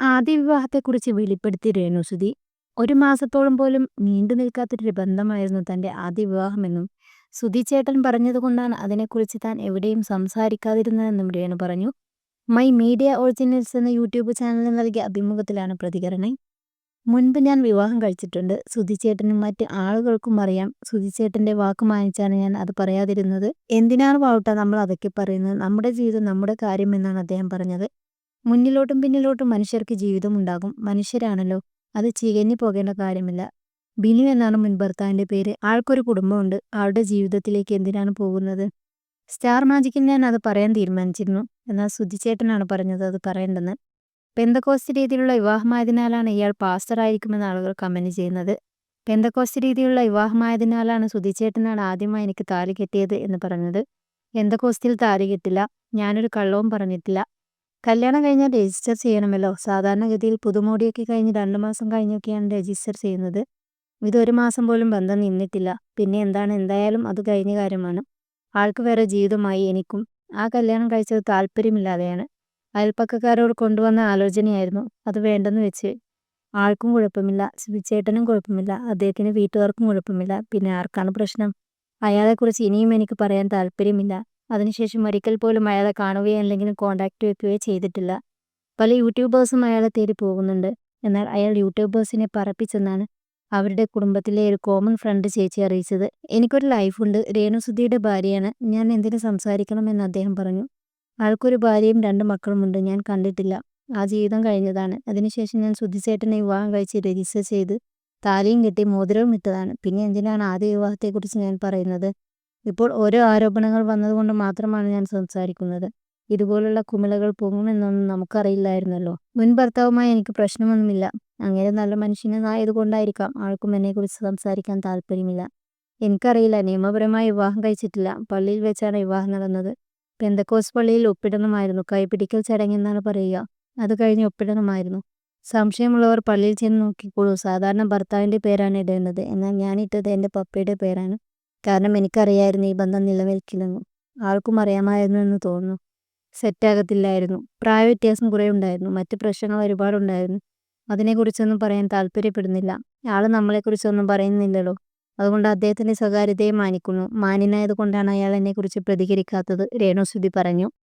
ആദ്യ വിവാഹത്തെക്കുറിച്ച് വെളിപ്പെടുത്തി രേണുസുതി ഒരു മാസത്തോളം പോലും നീണ്ടു നിൽക്കാത്തൊരു ബന്ധമായിരുന്നു തന്റെ ആദ്യ വിവാഹമെന്നും സുധി ചേട്ടൻ പറഞ്ഞതുകൊണ്ടാണ് അതിനെക്കുറിച്ച് താൻ എവിടെയും സംസാരിക്കാതിരുന്നതെന്നും രേണു പറഞ്ഞു. മൈ മീഡിയ ഒറിജിനൽസ് എന്ന യൂട്യൂബ് ചാനലിൽ നൽകിയ അഭിമുഖത്തിലാണ് പ്രതികരണം. മുൻപ് ഞാൻ വിവാഹം കഴിച്ചിട്ടുണ്ട്. സുധിച്ചേട്ടനും മറ്റ് ആളുകൾക്കും അറിയാം. സുധിച്ചേട്ടന്റെ വാക്ക് മാനിച്ചാണ് ഞാൻ അത് പറയാതിരുന്നത്. എന്തിനാണ് വാവുട്ട നമ്മൾ അതൊക്കെ പറയുന്നത്? നമ്മുടെ ജീവിതം നമ്മുടെ കാര്യം എന്നാണ് അദ്ദേഹം പറഞ്ഞത്. മുന്നിലോട്ടും പിന്നിലോട്ടും മനുഷ്യർക്ക് ജീവിതം ഉണ്ടാകും മനുഷ്യരാണല്ലോ അത് ചികഞ്ഞു പോകേണ്ട കാര്യമില്ല. ബിനു എന്നാണ് മുൻ ഭർത്താവിന്റെ പേര്. ആൾക്കൊരു കുടുംബമുണ്ട്. ആളുടെ ജീവിതത്തിലേക്ക് എന്തിനാണ് പോകുന്നത്? സ്റ്റാർ മാജിക്കിൽ ഞാൻ അത് പറയാൻ തീരുമാനിച്ചിരുന്നു. എന്നാൽ സുധിച്ചേട്ടനാണ് പറഞ്ഞത് അത് പറയേണ്ടെന്ന്. പെന്തക്കോസ്റ്റ് രീതിയിലുള്ള വിവാഹമായതിനാലാണ് ഇയാൾ പാസ്റ്ററായിരിക്കുമെന്ന് ആളുകൾ കമന്റ് ചെയ്യുന്നത്. പെന്തക്കോസ്റ്റ് രീതിയിലുള്ള വിവാഹമായതിനാലാണ് സുധിച്ചേട്ടനാണ് ആദ്യമായി എനിക്ക് താലി കെട്ടിയത് എന്ന് പറഞ്ഞത്. പെന്തക്കോസ്റ്റിൽ താലി കെട്ടില്ല. ഞാനൊരു കള്ളവും പറഞ്ഞിട്ടില്ല. കല്യാണം കഴിഞ്ഞാൽ രജിസ്റ്റർ ചെയ്യണമല്ലോ. സാധാരണഗതിയിൽ പുതുമോടിയൊക്കെ കഴിഞ്ഞ് രണ്ട് മാസം കഴിഞ്ഞൊക്കെയാണ് രജിസ്റ്റർ ചെയ്യുന്നത്. ഇതൊരു മാസം പോലും ബന്ധം നിന്നിട്ടില്ല. പിന്നെ എന്താണ്? എന്തായാലും അത് കഴിഞ്ഞ കാര്യമാണ്. ആൾക്ക് വേറെ ജീവിതമായി എനിക്കും ആ കല്യാണം കഴിച്ചത് താല്പര്യമില്ലാതെയാണ്. അയൽപ്പക്കക്കാരോട് കൊണ്ടുവന്ന ആലോചനയായിരുന്നു. അത് വേണ്ടെന്ന് വെച്ച് ആൾക്കും കുഴപ്പമില്ല ചേട്ടനും കുഴപ്പമില്ല അദ്ദേഹത്തിന് വീട്ടുകാർക്കും കുഴപ്പമില്ല. പിന്നെ ആർക്കാണ് പ്രശ്നം? അയാളെക്കുറിച്ച് ഇനിയും എനിക്ക് പറയാൻ താല്പര്യമില്ല. അതിനുശേഷം ഒരിക്കൽ പോലും അയാളെ കാണുകയോ എന്തെങ്കിലും കോണ്ടാക്ട് വെക്കുകയോ ചെയ്തിട്ടില്ല. പല യൂട്യൂബേഴ്സും അയാളെ തേടി പോകുന്നുണ്ട്. എന്നാൽ അയാൾ യൂട്യൂബേഴ്സിനെ പറപ്പിച്ചെന്നാണ് അവരുടെ കുടുംബത്തിലെ ഒരു കോമൺ ഫ്രണ്ട് ചേച്ചി അറിയിച്ചത്. എനിക്കൊരു ലൈഫുണ്ട് രേണുസുധിയുടെ ഭാര്യയാണ്. ഞാൻ എന്തിനു സംസാരിക്കണമെന്ന് അദ്ദേഹം പറഞ്ഞു. ആൾക്കൊരു ഭാര്യയും രണ്ട് മക്കളുമുണ്ട്. ഞാൻ കണ്ടിട്ടില്ല. ആ ജീവിതം കഴിഞ്ഞതാണ്. അതിനുശേഷം ഞാൻ സുധിച്ചേട്ടനെ വിവാഹം കഴിച്ച് രജിസ്റ്റർ ചെയ്ത് താലിയും കെട്ടി മോതിരവും ഇട്ടതാണ്. പിന്നെ എന്തിനാണ് ആദ്യ വിവാഹത്തെക്കുറിച്ച് ഞാൻ പറയുന്നത്? ഇപ്പോൾ ഓരോ ആരോപണങ്ങൾ വന്നതുകൊണ്ട് മാത്രമാണ് ഞാൻ സംസാരിക്കുന്നത്. ഇതുപോലുള്ള കുമിളകൾ പൊങ്ങുമെന്നൊന്നും നമുക്കറിയില്ലായിരുന്നല്ലോ. മുൻ ഭർത്താവുമായി എനിക്ക് പ്രശ്നമൊന്നുമില്ല. അങ്ങനെ നല്ല മനുഷ്യനായതുകൊണ്ടായിരിക്കാം ആൾക്കും എന്നെക്കുറിച്ച് സംസാരിക്കാൻ താല്പര്യമില്ല. എനിക്കറിയില്ല നിയമപരമായി വിവാഹം കഴിച്ചിട്ടില്ല. പള്ളിയിൽ വെച്ചാണ് വിവാഹം നടന്നത്. പെന്തക്കോസ് പള്ളിയിൽ ഒപ്പിടണമായിരുന്നു. കൈപിടിക്കൽ ചടങ്ങെന്നാണ് പറയുക. അത് കഴിഞ്ഞ് ഒപ്പിടണമായിരുന്നു. സംശയമുള്ളവർ പള്ളിയിൽ ചെന്ന് നോക്കിക്കോളൂ. സാധാരണ ഭർത്താവിന്റെ പേരാണ് ഇടേണ്ടത്. എന്നാൽ ഞാനിട്ടത് എന്റെ പപ്പയുടെ പേരാണ്. കാരണം എനിക്കറിയായിരുന്നു ഈ ബന്ധം നിലനിൽക്കില്ലെന്നും. ആൾക്കും അറിയാമായിരുന്നു എന്ന് തോന്നുന്നു. സെറ്റാകത്തില്ലായിരുന്നു പ്രായ വ്യത്യാസം കുറേ ഉണ്ടായിരുന്നു. മറ്റ് പ്രശ്നങ്ങൾ ഒരുപാടുണ്ടായിരുന്നു അതിനെക്കുറിച്ചൊന്നും പറയാൻ താല്പര്യപ്പെടുന്നില്ല. ആൾ നമ്മളെക്കുറിച്ചൊന്നും പറയുന്നില്ലല്ലോ. അതുകൊണ്ട് അദ്ദേഹത്തിന്റെ സ്വകാര്യതയെ മാനിക്കുന്നു. മാന്യനായത് കൊണ്ടാണ് അയാൾ എന്നെക്കുറിച്ച് പ്രതികരിക്കാത്തത് രേണുസുതി പറഞ്ഞു.